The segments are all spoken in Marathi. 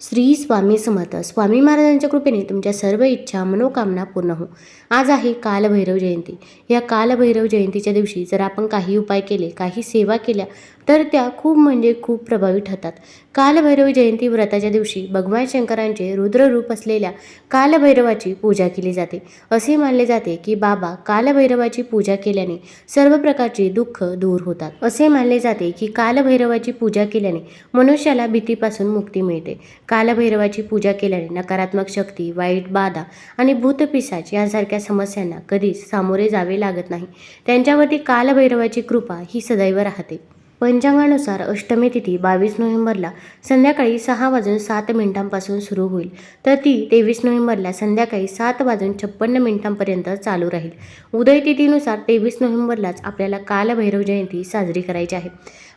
श्री स्वामी समर्थ. स्वामी महाराजांच्या कृपेने तुमच्या सर्व इच्छा मनोकामना पूर्ण हो. आज आहे कालभैरव जयंती. या कालभैरव जयंतीच्या दिवशी जर आपण काही उपाय केले काही सेवा केल्या तर त्या खूप म्हणजे खूप प्रभावी ठरतात. कालभैरव जयंती व्रताच्या दिवशी भगवान शंकरांचे रुद्ररूप असलेल्या कालभैरवाची पूजा केली जाते. असे मानले जाते की बाबा कालभैरवाची पूजा केल्याने सर्व प्रकारचे दुःख दूर होतात. असे मानले जाते की कालभैरवाची पूजा केल्याने मनुष्याला भीतीपासून मुक्ती मिळते. कालभैरवाची पूजा केल्याने नकारात्मक शक्ती वाईट बाधा आणि भूतपिसाच यांसारख्या समस्यांना कधीच सामोरे जावे लागत नाही. त्यांच्यावरती कालभैरवाची कृपा ही सदैव राहते. पंचांगानुसार अष्टमी तिथी बावीस नोव्हेंबरला संध्याकाळी सहा वाजून सात मिनिटांपासून सुरू होईल. तर ती तेवीस नोव्हेंबरला संध्याकाळी सात वाजून छप्पन्न मिनिटांपर्यंत चालू राहील. उदय तिथीनुसार तेवीस नोव्हेंबरलाच आपल्याला कालभैरव जयंती साजरी करायची आहे.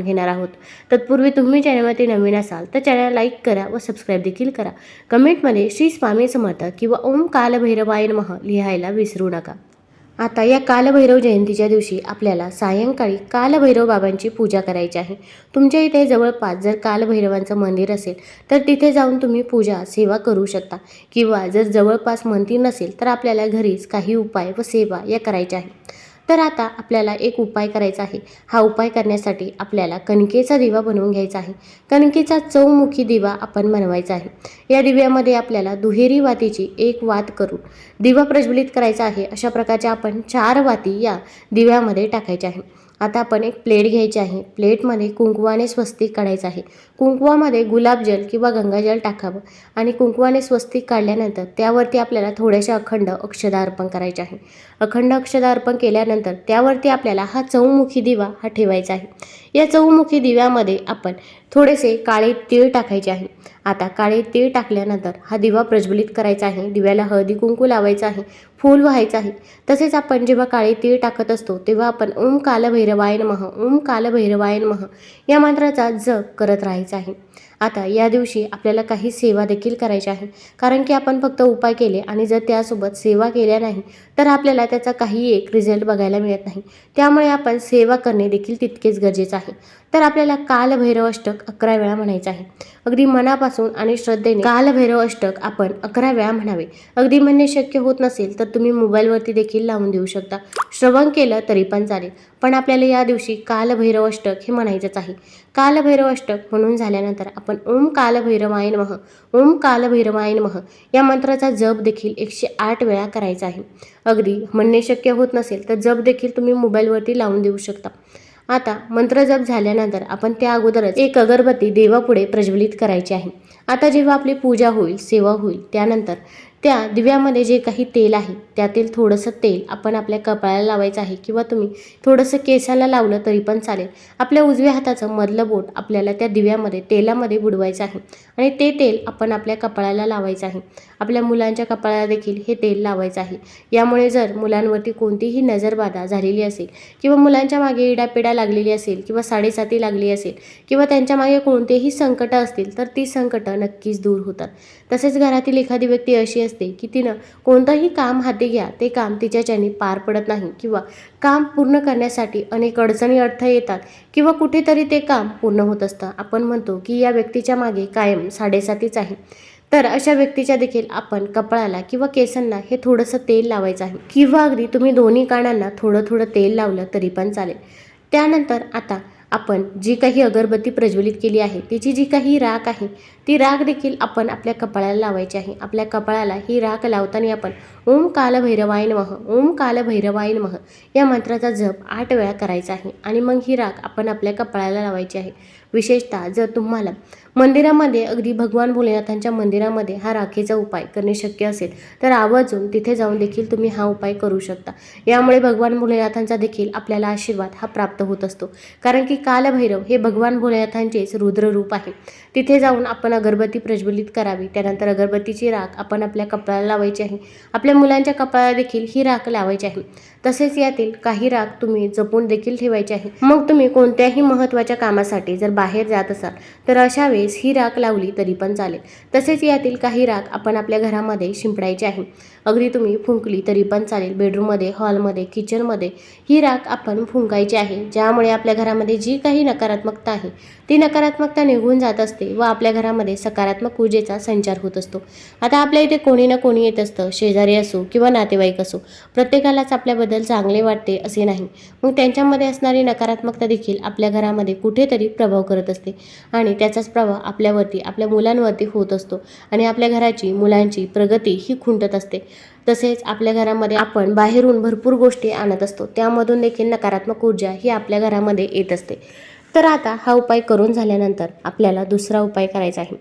घेणार आहोत. तत्पूर्वी तुम्ही चॅनलवरती नवीन असाल तर चॅनल लाईक करा व सबस्क्राईब देखील करा. कमेंटमध्ये श्री स्वामी समर्थ किंवा ओम कालभैरवाय नमः लिहायला विसरू नका. आता या कालभैरव जयंतीच्या दिवशी आपल्याला सायंकाळी कालभैरव बाबांची पूजा करायची आहे. तुमच्या इथे जवळपास जर कालभैरवांचं मंदिर असेल तर तिथे जाऊन तुम्ही पूजा सेवा करू शकता. किंवा जर जवळपास मंदिर नसेल तर आपल्याला घरीच काही उपाय व सेवा या करायच्या आहेत. तर आता आपल्याला एक उपाय करायचा आहे. हा उपाय करण्यासाठी आपल्याला कणकेचा दिवा बनवून घ्यायचा आहे. कणकेचा चौमुखी दिवा आपण बनवायचा आहे. या दिव्यामध्ये आपल्याला दुहेरी वातीची एक वात करून दिवा प्रज्वलित करायचा आहे. अशा प्रकारच्या आपण चार वाती या दिव्यामध्ये टाकायच्या आहे. आता आपण एक प्लेट घ्यायची आहे. प्लेटमध्ये कुंकवाने स्वस्तिक काढायचं आहे. कुंकवामध्ये गुलाबजल किंवा गंगाजल टाकावं आणि कुंकवाने स्वस्तिक काढल्यानंतर त्यावरती आपल्याला थोड्याशा अखंड अक्षदा अर्पण करायचे आहे. अखंड अक्षदा अर्पण केल्यानंतर त्यावरती आपल्याला हा चौमुखी दिवा हा ठेवायचा आहे. या चौमुखी दिव्यामध्ये आपण थोडेसे काळे तीळ टाकायचे आहे. आता काळे तीळ टाकल्यानंतर हा दिवा प्रज्वलित करायचा आहे. दिव्याला हळदी कुंकू लावायचं आहे. फूल व्हायचं आहे. तसेच आपण जेव्हा काळे तीळ टाकत असतो तेव्हा आपण ओम कालभैरवाय नमः ओम कालभैरवाय नमः या मंत्राचा जप करत राहायचा आहे. आता या दिवशी आपल्याला काही सेवा देखील करायच्या आहे कारण की आपण फक्त उपाय केले आणि जर त्यासोबत सेवा केल्या नाही तर आपल्याला त्याचा काही एक रिझल्ट बघायला मिळत नाही. त्यामुळे आपण सेवा करणे देखील तितकेच गरजेचं आहे. तर आपल्याला कालभैरव अष्टक अकरा वेळा म्हणायचं आहे. अगदी मनापासून आणि श्रद्धेने कालभैरव अष्टक आपण अकरा वेळा म्हणावे. अगदी म्हणणे शक्य होत नसेल तर तुम्ही मोबाईलवरती देखील लावून देऊ शकता. श्रवण केलं तरी पण चालेल. पण आपल्याला या दिवशी कालभैरव अष्टक हे म्हणायचंच आहे. कालभैरव अष्टक म्हणून झाल्यानंतर आपण ओम कालभैरवाय नमः ओम कालभैरवाय नमः या मंत्राचा जप देखील एकशे आठ वेळा करायचा आहे. अगदी म्हणणे शक्य होत नसेल तर जप देखील तुम्ही मोबाईलवरती लावून देऊ शकता. आता मंत्र जप झाल्यानंतर आपण त्या अगोदरच एक अगरबत्ती देवापुढे प्रज्वलित करायची आहे. आता जेव्हा आपली पूजा होईल सेवा होईल त्यानंतर त्या दिव्यामध्ये जे काही तेल आहे त्यातील थोडंसं तेल आपण आपल्या कपाळाला लावायचं आहे किंवा तुम्ही थोडंसं केसाला लावलं तरी पण चालेल. आपल्या उजव्या हाताचं मधलं बोट आपल्याला त्या दिव्यामध्ये तेलामध्ये बुडवायचं आहे आणि ते तेल आपण आपल्या कपाळाला लावायचं आहे. आपल्या मुलांच्या कपाळाला देखील हे तेल लावायचं आहे. यामुळे जर मुलांवरती कोणतीही नजरबाधा झालेली असेल किंवा मुलांच्या मागे इडापिडा लागलेली असेल किंवा साडेसाती लागली असेल किंवा त्यांच्या मागे कोणतेही संकटं असतील तर ती संकटं नक्कीच दूर होतात. तसेच घरातील एखादी व्यक्ती अशी असते की तिनं कोणतंही काम हाती घ्या ते काम तिच्याच्याने पार पडत नाही किंवा काम पूर्ण करण्यासाठी अनेक अडचणी अडथळे येतात किंवा कुठेतरी ते काम पूर्ण होत असतं. आपण म्हणतो की या व्यक्तीच्या मागे कायम साडेसातीच आहे. तर अशा व्यक्तीच्या देखील आपण कपाळाला किंवा केसांना हे थोडंसं तेल लावायचं आहे. किंवा अगदी तुम्ही दोन्ही कानांना थोडं थोडं तेल लावलं तरी पण चालेल. त्यानंतर आता आपण जी काही अगरबत्ती प्रज्वलित केली आहे तिची जी काही राख आहे ती राख देखील आपण आपल्या कपाळाला लावायची आहे. आपल्या कपाळाला ही राख लावताना आपण ओम कालभैरवाय नमः ओम कालभैरवाय नमः या मंत्राचा जप आठ वेळा करायचा आहे. आणि मग ही राख आपण आपल्या कपाळाला लावायची आहे. विशेषतः जर तुम्हाला मंदिरामध्ये अगदी भगवान भोलेनाथांच्या मंदिरामध्ये हा राखेचा उपाय करणे शक्य असेल तर आवर्जून तिथे जाऊन देखील तुम्ही हा उपाय करू शकता. यामुळे भगवान भोलेनाथांचा देखील आपल्याला आशीर्वाद हा प्राप्त होत असतो. कारण की कालभैरव हे भगवान भोलेनाथांचेच रुद्ररूप आहे. तिथे जाऊन आपण अगरबत्ती प्रज्वलित करावी. त्यानंतर अगरबत्तीची राख आपण आपल्या कपाळाला लावायची आहे. आपल्या मुलांच्या कपाळाला देखील ही राख लावायची आहे. तसेच यातील काही राख तुम्ही जपून देखील ठेवायची आहे. मग तुम्ही कोणत्याही महत्त्वाच्या कामासाठी जर बाहेर जात असाल तर अशा वेळेस ही राख लावली तरी पण चालेल. तसेच यातील काही राख आपण आपल्या घरामध्ये शिंपडायची आहे. अगदी तुम्ही फुंकली तरी पण चालेल. बेडरूममध्ये हॉलमध्ये किचनमध्ये ही राख आपण फुंकायची आहे. ज्यामुळे आपल्या घरामध्ये जी काही नकारात्मकता आहे ती नकारात्मकता निघून जात असते. व आपल्या घरामध्ये सकारात्मक ऊर्जेचा संचार होत असतो. आता आपल्या इथे कोणी ना कोणी येत असतं शेजारी असो किंवा नातेवाईक असो. प्रत्येकालाच आपल्याबद्दल चांगले वाटते असे नाही. मग त्यांच्यामध्ये असणारी नकारात्मकता देखील आपल्या घरामध्ये कुठेतरी प्रभाव करत असते. आणि त्याचाच प्रभाव आपल्यावरती आपल्या मुलांवरती होत असतो. आणि आपल्या घराची मुलांची प्रगती ही खुंटत असते. तसेच आपल्या घरामध्ये आपण बाहेरून भरपूर गोष्टी आणत असतो. त्यामधून देखील नकारात्मक ऊर्जा ही आपल्या घरामध्ये येत असते. तर आता हा उपाय करून झाल्यानंतर आपल्याला दुसरा उपाय करायचा आहे.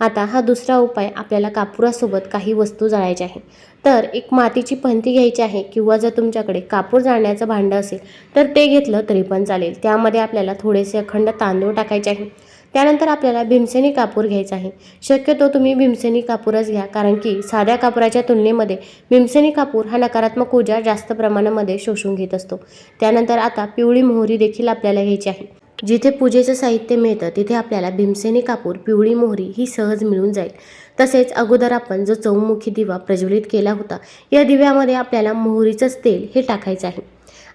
आता हा दुसरा उपाय आपल्याला कापुरासोबत काही वस्तू जाळायच्या आहे तर एक मातीची पंथी घ्यायची आहे किंवा जर तुमच्याकडे कापूर जाळण्याचं भांडं असेल तर ते घेतलं तरी पण चालेल. त्यामध्ये आपल्याला थोडेसे अखंड तांदूळ टाकायचे आहे. त्यानंतर आपल्याला भीमसेनी कापूर घ्यायचा आहे. शक्यतो तुम्ही भीमसेनी कापूरच घ्या कारण की साध्या कापुराच्या तुलनेमध्ये भीमसेनी कापूर हा नकारात्मक ऊर्जा जास्त प्रमाणामध्ये शोषून घेत असतो. त्यानंतर आता पिवळी मोहरी देखील आपल्याला घ्यायची आहे. जिथे पूजेचं साहित्य मिळतं तिथे आपल्याला भीमसेनी कापूर पिवळी मोहरी ही सहज मिळून जाईल. तसेच अगोदर आपण जो चौमुखी दिवा प्रज्वलित केला होता या दिव्यामध्ये आपल्याला मोहरीचंच तेल हे टाकायचं आहे.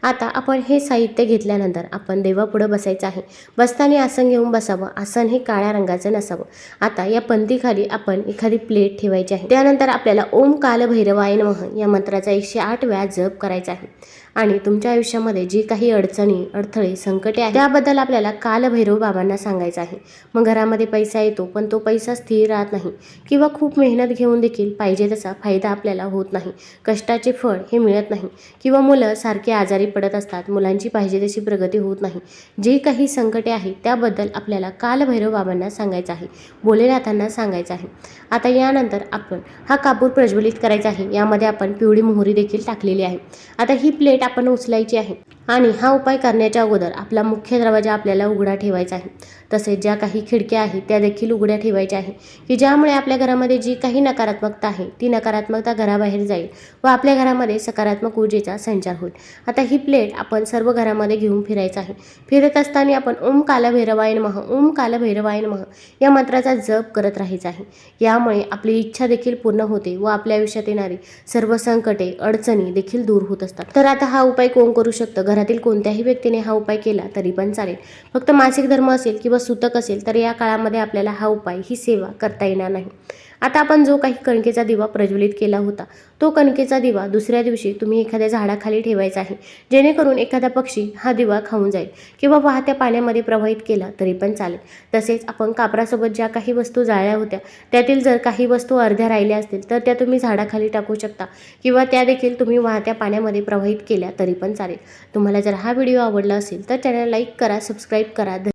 आता आपण हे साहित्य घेतल्यानंतर आपण देवापुढं बसायचं आहे. बसताना आसन घेऊन बसावं. आसन हे काळ्या रंगाचं नसावं. आता या पंथीखाली आपण एखादी प्लेट ठेवायची आहे. त्यानंतर आपल्याला ओम काल भैरवाय नमः या मंत्राचा एकशे आठ वेळा जप करायचा आहे. आणि तुमच्या आयुष्यामध्ये जी काही अडचणी अडथळे संकटे आहेत त्याबद्दल आपल्याला कालभैरव बाबांना सांगायचं आहे. मग घरामध्ये पैसा येतो पण तो पैसा स्थिर राहत नाही. किंवा खूप मेहनत घेऊन देखील पाहिजे तसा फायदा आपल्याला होत नाही. कष्टाचे फळ हे मिळत नाही. किंवा मुलं सारखे आजारी पडत असतात मुलांची पाहिजे तशी प्रगती होत नाही. जे काही संकटे आहेत त्याबद्दल आपल्याला कालभैरव बाबांना सांगायचं आहे भोलेनाथांना सांगायचं आहे. आता यानंतर आपण हा कापूर प्रज्वलित करायचा आहे. यामध्ये आपण पिवळी मोहरी देखील टाकलेली आहे. आता ही प्लेट आपण उचलायची आहे. आणि हा उपाय करण्याच्या अगोदर आपला मुख्य दरवाजा आपल्याला उघडा ठेवायचा आहे. तसेच ज्या काही खिडक्या आहेत त्या देखील उघड्या ठेवायच्या आहे. की ज्यामुळे आपल्या घरामध्ये जी काही नकारात्मकता आहे ती नकारात्मकता घराबाहेर जाईल व आपल्या घरामध्ये सकारात्मक ऊर्जेचा संचार होईल. आता ही प्लेट आपण सर्व घरामध्ये घेऊन फिरायचं आहे. फिरत असताना आपण ओम कालभैरवायन मह ओम कालभैरवायन मह या मंत्राचा जप करत राहायचा आहे. यामुळे आपली इच्छा देखील पूर्ण होते व आपल्या आयुष्यात येणारी सर्व संकटे अडचणी देखील दूर होत असतात. तर आता हा उपाय कोण करू शकतं? घरातील कोणत्याही व्यक्तीने हा उपाय केला तरी पण चालेल. फक्त मासिक धर्म असेल किंवा सुतक असेल तर या काळामध्ये आपल्याला हा उपाय ही सेवा करता येणार नाही. आता आपण जो काही कणकेचा दिवा प्रज्वलित केला होता तो कणकेचा दिवा दुसऱ्या दिवशी तुम्ही एखाद्या झाडाखाली ठेवायचा आहे. जेणेकरून एखादा पक्षी हा दिवा खाऊन जाईल किंवा वाहत्या पाण्यामध्ये प्रवाहित केला तरी पण चालेल. तसेच आपण कापरासोबत ज्या काही वस्तू जाळल्या होत्या त्यातील जर काही वस्तू अर्ध्या राहिल्या असतील तर त्या तुम्ही झाडाखाली टाकू शकता किंवा त्या देखील तुम्ही वाहत्या पाण्यामध्ये प्रवाहित केल्या तरी पण चालेल. तुम्हाला जर हा व्हिडिओ आवडला असेल तर चॅनल लाईक करा सबस्क्राईब करा.